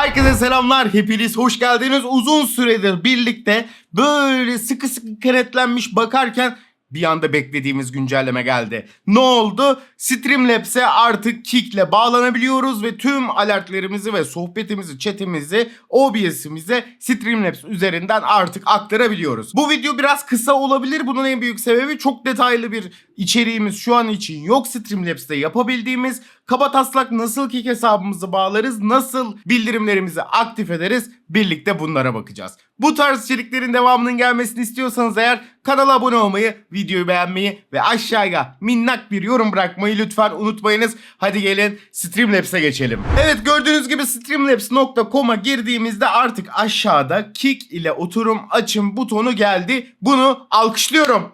Herkese selamlar. Hepiniz hoş geldiniz. Uzun süredir birlikte böyle sıkı sıkı kenetlenmiş bakarken bir anda beklediğimiz güncelleme geldi. Ne oldu? Streamlabs'e artık Kick'le bağlanabiliyoruz ve tüm alertlerimizi ve sohbetimizi, chatimizi, OBS'imize Streamlabs üzerinden artık aktarabiliyoruz. Bu video biraz kısa olabilir. Bunun en büyük sebebi çok detaylı bir içeriğimiz şu an için yok Streamlabs'te yapabildiğimiz. Kaba taslak nasıl Kick hesabımızı bağlarız, nasıl bildirimlerimizi aktif ederiz birlikte bunlara bakacağız. Bu tarz içeriklerin devamının gelmesini istiyorsanız eğer kanala abone olmayı, videoyu beğenmeyi ve aşağıya minnak bir yorum bırakmayı lütfen unutmayınız. Hadi gelin Streamlabs'e geçelim. Evet gördüğünüz gibi streamlabs.com'a girdiğimizde artık aşağıda Kick ile oturum açın butonu geldi. Bunu alkışlıyorum.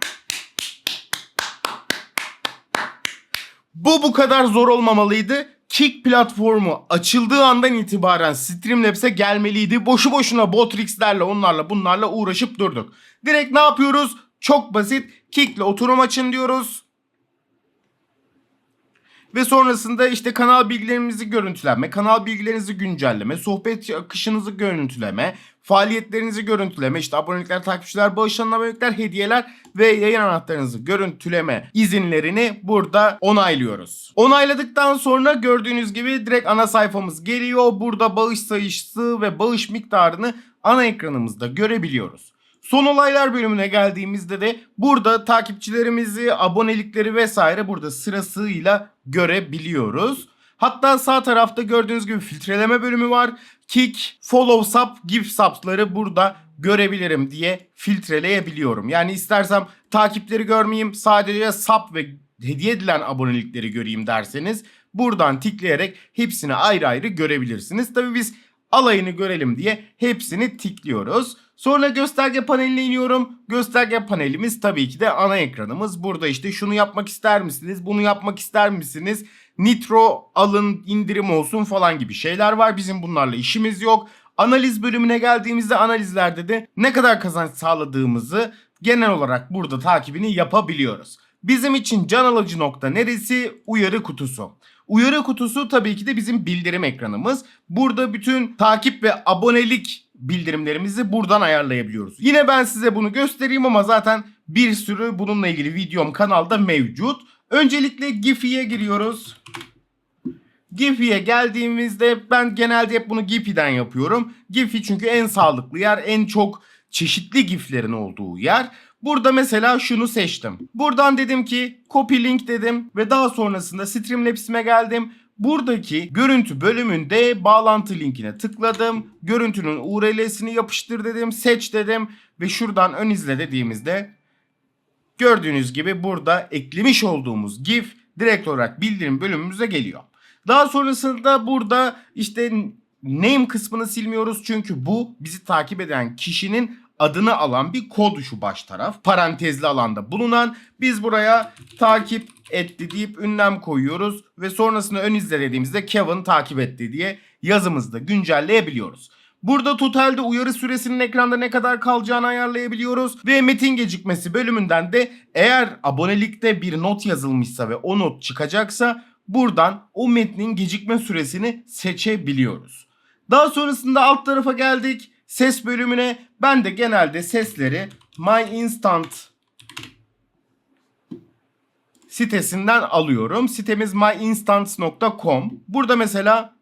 Bu bu kadar zor olmamalıydı. Kick platformu açıldığı andan itibaren Streamlabs'e gelmeliydi. Boşu boşuna Botrix'lerle onlarla bunlarla uğraşıp durduk. Direkt ne yapıyoruz? Çok basit. Kick'le oturum açın diyoruz. Ve sonrasında işte kanal bilgilerimizi görüntüleme, kanal bilgilerinizi güncelleme, sohbet akışınızı görüntüleme, faaliyetlerinizi görüntüleme, işte abonelikler, takipçiler, bağışlanan abonelikler, hediyeler ve yayın anahtarınızı görüntüleme izinlerini burada onaylıyoruz. Onayladıktan sonra gördüğünüz gibi direkt ana sayfamız geliyor. Burada bağış sayısı ve bağış miktarını ana ekranımızda görebiliyoruz. Son olaylar bölümüne geldiğimizde de burada takipçilerimizi, abonelikleri vesaire burada sırasıyla görebiliyoruz. Hatta sağ tarafta gördüğünüz gibi filtreleme bölümü var. Kick, follow sub, give subs'ları burada görebilirim diye filtreleyebiliyorum. Yani istersem takipleri görmeyeyim sadece sub ve hediye edilen abonelikleri göreyim derseniz buradan tıklayarak hepsini ayrı ayrı görebilirsiniz. Tabii biz alayını görelim diye hepsini tıklıyoruz. Sonra gösterge paneline iniyorum. Gösterge panelimiz tabii ki de ana ekranımız. Burada işte şunu yapmak ister misiniz? Bunu yapmak ister misiniz? Nitro alın indirim olsun falan gibi şeyler var. Bizim bunlarla işimiz yok. Analiz bölümüne geldiğimizde analizlerde de ne kadar kazanç sağladığımızı genel olarak burada takibini yapabiliyoruz. Bizim için can alıcı nokta neresi? Uyarı kutusu. Uyarı kutusu tabii ki de bizim bildirim ekranımız. Burada bütün takip ve abonelik bildirimlerimizi buradan ayarlayabiliyoruz. Yine ben size bunu göstereyim ama zaten bir sürü bununla ilgili videom kanalda mevcut. Öncelikle Giphy'ye giriyoruz. Giphy'ye geldiğimizde ben genelde hep bunu Giphy'den yapıyorum. Giphy çünkü en sağlıklı yer, en çok çeşitli GIF'lerin olduğu yer. Burada mesela şunu seçtim. Buradan dedim ki copy link dedim ve daha sonrasında Streamlabs'ime geldim. Buradaki görüntü bölümünde bağlantı linkine tıkladım. Görüntünün URL'sini yapıştır dedim, seç dedim ve şuradan ön izle dediğimizde gördüğünüz gibi burada eklemiş olduğumuz GIF direkt olarak bildirim bölümümüze geliyor. Daha sonrasında burada işte name kısmını silmiyoruz çünkü bu bizi takip eden kişinin adını alan bir kod şu baş taraf. Parantezli alanda bulunan. Biz buraya takip etti deyip ünlem koyuyoruz ve sonrasında ön izle dediğimizde Kevin takip etti diye yazımızda güncelleyebiliyoruz. Burada totalde uyarı süresinin ekranda ne kadar kalacağını ayarlayabiliyoruz. Ve metin gecikmesi bölümünden de eğer abonelikte bir not yazılmışsa ve o not çıkacaksa buradan o metnin gecikme süresini seçebiliyoruz. Daha sonrasında alt tarafa geldik. Ses bölümüne ben de genelde sesleri My Instant sitesinden alıyorum. Sitemiz myinstance.com. Burada mesela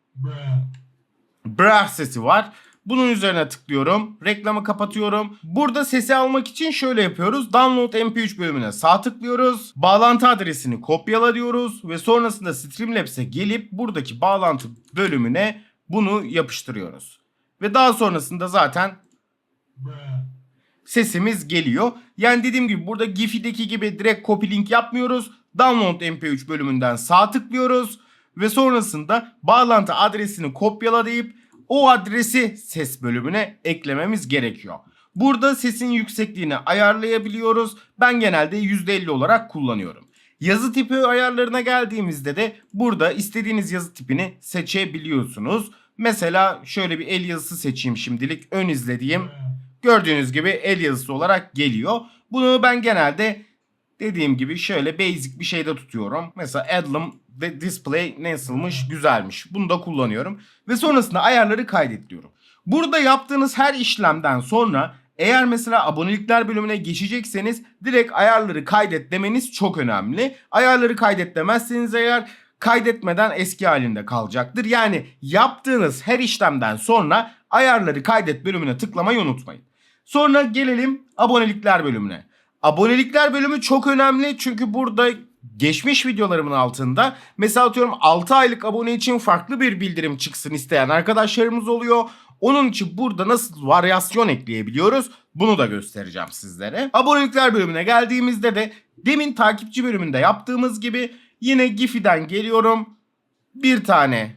brah sesi var. Bunun üzerine tıklıyorum. Reklamı kapatıyorum. Burada sesi almak için şöyle yapıyoruz. Download MP3 bölümüne sağ tıklıyoruz. Bağlantı adresini kopyala diyoruz. Ve sonrasında Streamlabs'e gelip buradaki bağlantı bölümüne bunu yapıştırıyoruz. Ve daha sonrasında zaten sesimiz geliyor. Yani dediğim gibi burada Giphy'deki gibi direkt copy link yapmıyoruz. Download MP3 bölümünden sağ tıklıyoruz. Ve sonrasında bağlantı adresini kopyala deyip o adresi ses bölümüne eklememiz gerekiyor. Burada sesin yüksekliğini ayarlayabiliyoruz. Ben genelde %50 olarak kullanıyorum. Yazı tipi ayarlarına geldiğimizde de burada istediğiniz yazı tipini seçebiliyorsunuz. Mesela şöyle bir el yazısı seçeyim şimdilik. Ön izlediğim gördüğünüz gibi el yazısı olarak geliyor. Bunu ben genelde Dediğim gibi şöyle basic bir şeyde tutuyorum. Mesela Adlum display nasılmış güzelmiş. Bunu da kullanıyorum. Ve sonrasında ayarları kaydet diyorum. Burada yaptığınız her işlemden sonra eğer mesela abonelikler bölümüne geçecekseniz direkt ayarları kaydet demeniz çok önemli. Ayarları kaydet demezseniz eğer kaydetmeden eski halinde kalacaktır. Yani yaptığınız her işlemden sonra ayarları kaydet bölümüne tıklamayı unutmayın. Sonra gelelim abonelikler bölümüne. Abonelikler bölümü çok önemli çünkü burada geçmiş videolarımın altında mesela atıyorum 6 aylık abone için farklı bir bildirim çıksın isteyen arkadaşlarımız oluyor. Onun için burada nasıl varyasyon ekleyebiliyoruz bunu da göstereceğim sizlere. Abonelikler bölümüne geldiğimizde de demin takipçi bölümünde yaptığımız gibi yine Giphy'den geliyorum. Bir tane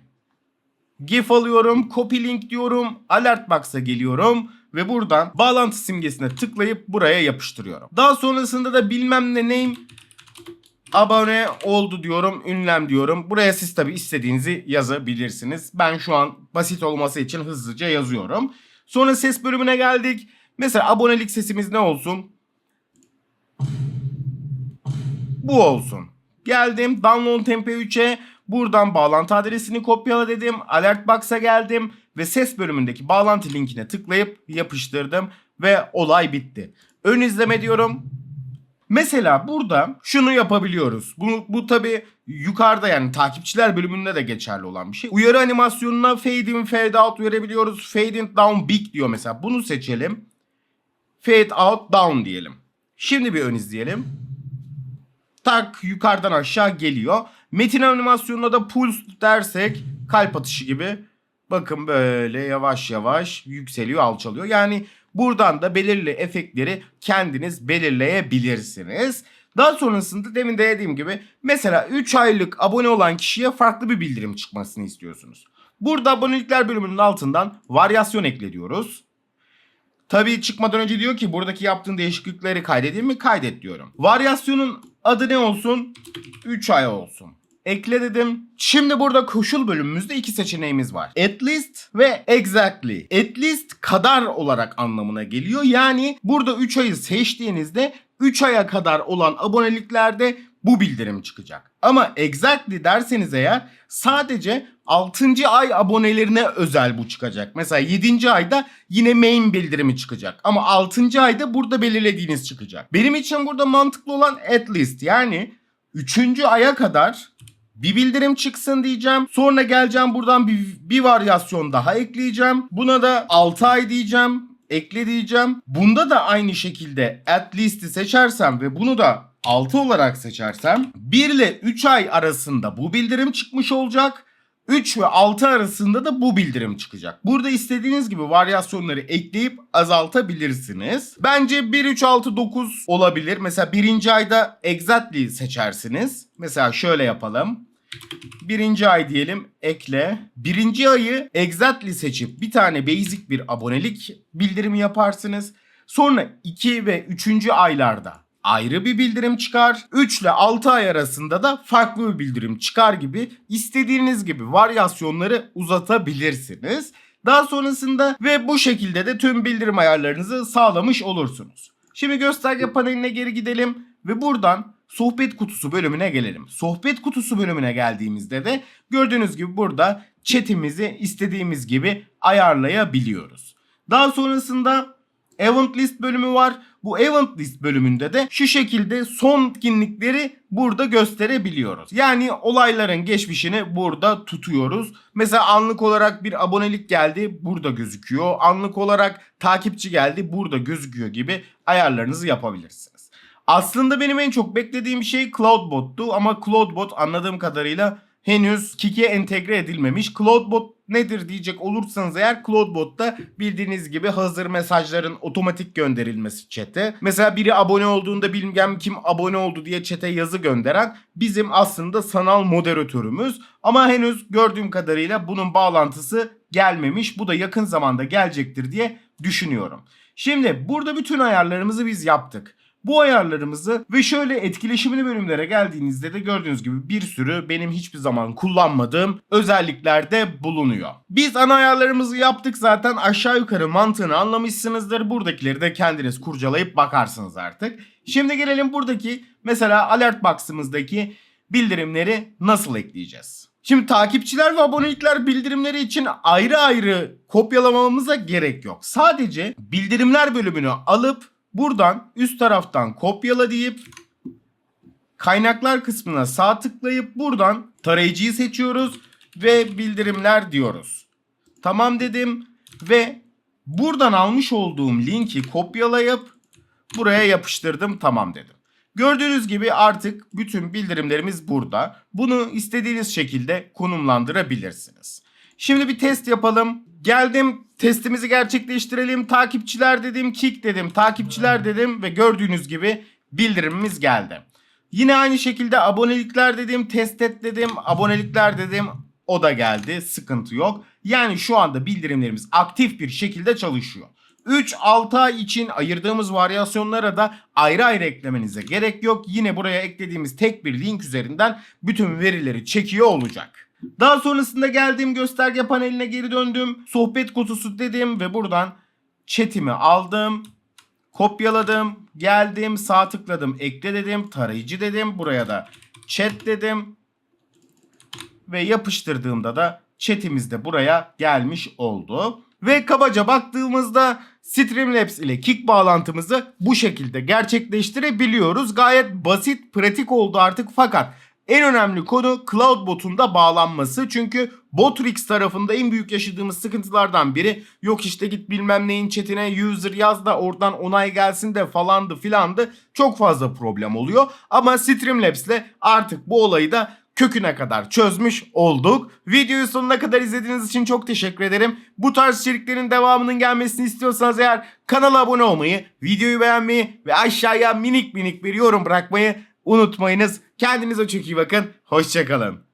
GIF alıyorum, copy link diyorum, alert box'a geliyorum ve buradan bağlantı simgesine tıklayıp buraya yapıştırıyorum. Daha sonrasında da bilmem ne name abone oldu diyorum, ünlem diyorum. Buraya siz tabi istediğinizi yazabilirsiniz. Ben şu an basit olması için hızlıca yazıyorum. Sonra ses bölümüne geldik. Mesela abonelik sesimiz ne olsun? Bu olsun. Geldim download mp3'e buradan bağlantı adresini kopyala dedim. Alert box'a geldim ve ses bölümündeki bağlantı linkine tıklayıp yapıştırdım ve olay bitti. Ön izleme diyorum. Mesela burada şunu yapabiliyoruz. Bu, bu tabi yukarıda yani takipçiler bölümünde de geçerli olan bir şey. Uyarı animasyonuna fade in fade out verebiliyoruz. Fade in down big diyor mesela. Bunu seçelim. Fade out down diyelim. Şimdi bir ön izleyelim. Tak yukarıdan aşağı geliyor. Metin animasyonuna da pulse dersek kalp atışı gibi. Bakın böyle yavaş yavaş yükseliyor alçalıyor. Yani buradan da belirli efektleri kendiniz belirleyebilirsiniz. Daha sonrasında demin de dediğim gibi mesela 3 aylık abone olan kişiye farklı bir bildirim çıkmasını istiyorsunuz. Burada abonelikler bölümünün altından varyasyon ekle diyoruz. Tabii çıkmadan önce diyor ki buradaki yaptığın değişiklikleri kaydedeyim mi? Kaydet diyorum. Varyasyonun adı ne olsun? 3 ay olsun. Ekle dedim. Şimdi burada koşul bölümümüzde iki seçeneğimiz var. At least ve exactly. At least kadar olarak anlamına geliyor. Yani burada 3 ayı seçtiğinizde 3 aya kadar olan aboneliklerde bu bildirim çıkacak. Ama exactly derseniz eğer sadece 6. ay abonelerine özel bu çıkacak. Mesela 7. ayda yine main bildirimi çıkacak. Ama 6. ayda burada belirlediğiniz çıkacak. Benim için burada mantıklı olan at least yani 3. aya kadar bir bildirim çıksın diyeceğim. Sonra geleceğim buradan bir, bir varyasyon daha ekleyeceğim. Buna da 6 ay diyeceğim. Ekle diyeceğim. Bunda da aynı şekilde at least'i seçersem ve bunu da 6 olarak seçersem 1 ile 3 ay arasında bu bildirim çıkmış olacak. 3 ve 6 arasında da bu bildirim çıkacak. Burada istediğiniz gibi varyasyonları ekleyip azaltabilirsiniz. Bence 1, 3, 6, 9 olabilir. Mesela birinci ayda exactly seçersiniz. Mesela şöyle yapalım. Birinci ay diyelim ekle. Birinci ayı exactly seçip bir tane basic bir abonelik bildirimi yaparsınız. Sonra 2 ve 3. aylarda ayrı bir bildirim çıkar. 3 ile 6 ay arasında da farklı bir bildirim çıkar gibi istediğiniz gibi varyasyonları uzatabilirsiniz. Daha sonrasında ve bu şekilde de tüm bildirim ayarlarınızı sağlamış olursunuz. Şimdi gösterge paneline geri gidelim ve buradan sohbet kutusu bölümüne gelelim. Sohbet kutusu bölümüne geldiğimizde de gördüğünüz gibi burada chatimizi istediğimiz gibi ayarlayabiliyoruz. Daha sonrasında Event List bölümü var. Bu Event List bölümünde de şu şekilde son etkinlikleri burada gösterebiliyoruz. Yani olayların geçmişini burada tutuyoruz. Mesela anlık olarak bir abonelik geldi burada gözüküyor. Anlık olarak takipçi geldi burada gözüküyor gibi ayarlarınızı yapabilirsiniz. Aslında benim en çok beklediğim şey Cloudbot'tu ama Cloudbot anladığım kadarıyla henüz Kik'e entegre edilmemiş. Cloudbot nedir diyecek olursanız eğer Cloudbot'ta bildiğiniz gibi hazır mesajların otomatik gönderilmesi chat'e. Mesela biri abone olduğunda bilmem kim abone oldu diye chat'e yazı gönderen bizim aslında sanal moderatörümüz. Ama henüz gördüğüm kadarıyla bunun bağlantısı gelmemiş. Bu da yakın zamanda gelecektir diye düşünüyorum. Şimdi burada bütün ayarlarımızı biz yaptık. Bu ayarlarımızı ve şöyle etkileşimli bölümlere geldiğinizde de gördüğünüz gibi bir sürü benim hiçbir zaman kullanmadığım özellikler de bulunuyor. Biz ana ayarlarımızı yaptık zaten aşağı yukarı mantığını anlamışsınızdır. Buradakileri de kendiniz kurcalayıp bakarsınız artık. Şimdi gelelim buradaki mesela alert box'ımızdaki bildirimleri nasıl ekleyeceğiz? Şimdi takipçiler ve abonelikler bildirimleri için ayrı ayrı kopyalamamıza gerek yok. Sadece bildirimler bölümünü alıp buradan üst taraftan kopyala deyip kaynaklar kısmına sağ tıklayıp buradan tarayıcıyı seçiyoruz ve bildirimler diyoruz. Tamam dedim ve buradan almış olduğum linki kopyalayıp buraya yapıştırdım tamam dedim. Gördüğünüz gibi artık bütün bildirimlerimiz burada. Bunu istediğiniz şekilde konumlandırabilirsiniz. Şimdi bir test yapalım. Geldim testimizi gerçekleştirelim. Takipçiler dedim, kick dedim, takipçiler dedim ve gördüğünüz gibi bildirimimiz geldi. Yine aynı şekilde abonelikler dedim, test et dedim, abonelikler dedim. O da geldi. Sıkıntı yok. Yani şu anda bildirimlerimiz aktif bir şekilde çalışıyor. 3-6 ay için ayırdığımız varyasyonlara da ayrı ayrı eklemenize gerek yok. Yine buraya eklediğimiz tek bir link üzerinden bütün verileri çekiyor olacak. Daha sonrasında geldiğim gösterge paneline geri döndüm. Sohbet kutusu dedim ve buradan chatimi aldım. Kopyaladım. Geldim sağ tıkladım ekle dedim. Tarayıcı dedim. Buraya da chat dedim. Ve yapıştırdığımda da chatimiz de buraya gelmiş oldu. Ve kabaca baktığımızda Streamlabs ile Kick bağlantımızı bu şekilde gerçekleştirebiliyoruz. Gayet basit, pratik oldu artık fakat en önemli konu Cloudbot'un da bağlanması. Çünkü Botrix tarafında en büyük yaşadığımız sıkıntılardan biri yok işte git bilmem neyin chatine user yaz da oradan onay gelsin de falandı filandı. Çok fazla problem oluyor. Ama Streamlabs ile artık bu olayı da köküne kadar çözmüş olduk. Videoyu sonuna kadar izlediğiniz için çok teşekkür ederim. Bu tarz içeriklerin devamının gelmesini istiyorsanız eğer kanala abone olmayı, videoyu beğenmeyi ve aşağıya minik minik bir yorum bırakmayı unutmayınız. Kendinize çok iyi bakın. Hoşçakalın.